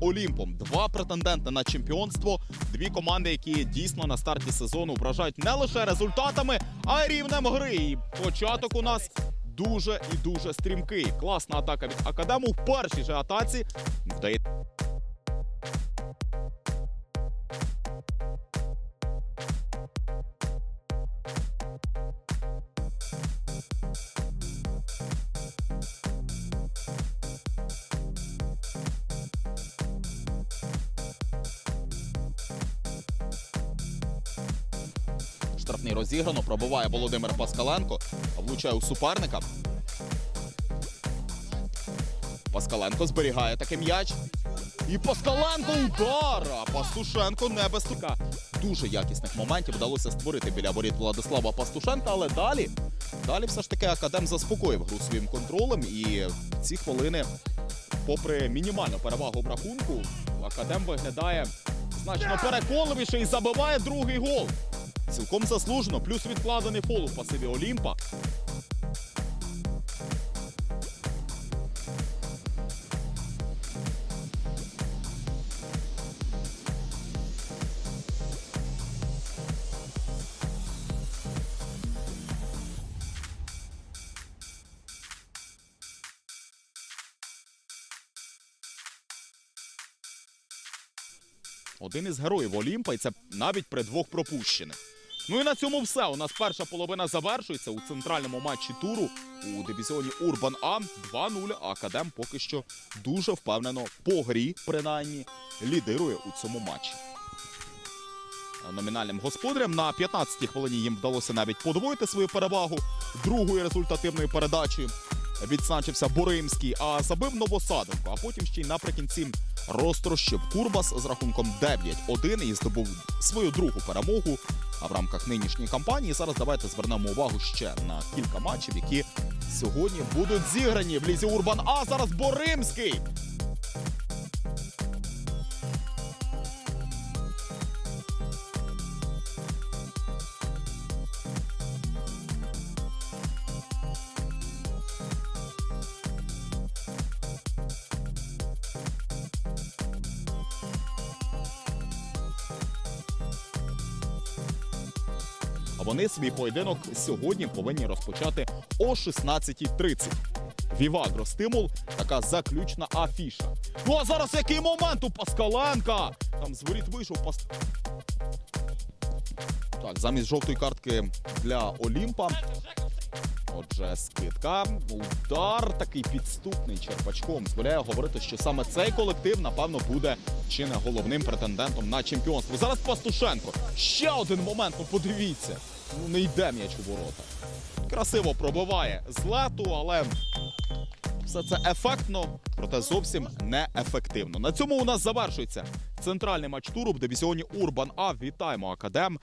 Олімпом. Два претенденти на чемпіонство. Дві команди, які дійсно на старті сезону вражають не лише результатами, а й рівнем гри. І початок у нас дуже і дуже стрімкий. Класна атака від академу. В першій же атаці вдає. Штрафний розіграно, пробиває Володимир Паскаленко, влучає у суперника. Паскаленко зберігає такий м'яч. І Паскаленко удар! А Пастушенко не без тука. Дуже якісних моментів вдалося створити біля воріт Владислава Пастушенка, але далі, далі все ж таки Академ заспокоїв гру своїм контролем. І ці хвилини, попри мінімальну перевагу в рахунку, Академ виглядає значно переконливіше і забиває другий гол. Цілком заслужено, плюс відкладений фол у пасиві Олімпа. Один із героїв Олімпа, і це навіть при двох пропущених. Ну і на цьому все. У нас перша половина завершується у центральному матчі туру у дивізіоні Урбан А 2-0. А Академ поки що дуже впевнено по грі, принаймні, лідирує у цьому матчі. Номінальним господарям на 15-й хвилині їм вдалося навіть подвоїти свою перевагу другою результативною передачею. Відзначився Боримський, а забив Новосаденко. А потім ще й наприкінці розтрощив Курбас з рахунком 9-1 і здобув свою другу перемогу а в рамках нинішньої кампанії. Зараз давайте звернемо увагу ще на кілька матчів, які сьогодні будуть зіграні в лізі Урбан. А зараз Боримський. Вони свій поєдинок сьогодні повинні розпочати о 16.30. Вівагро стимул, така заключна афіша. Ну а зараз який момент у Паскаленка? Там з воріт вийшов Пас. Так, замість жовтої картки для Олімпа. Отже, скидка, удар такий підступний черпачком. Дозволяє говорити, що саме цей колектив, напевно, буде чи не головним претендентом на чемпіонство. Зараз Пастушенко. Ще один момент, ну подивіться. Ну не йде м'яч у ворота. Красиво пробиває з лету, але все це ефектно, проте зовсім не ефективно. На цьому у нас завершується центральний матч туру в дивізіоні Урбан А. Вітаємо Академ.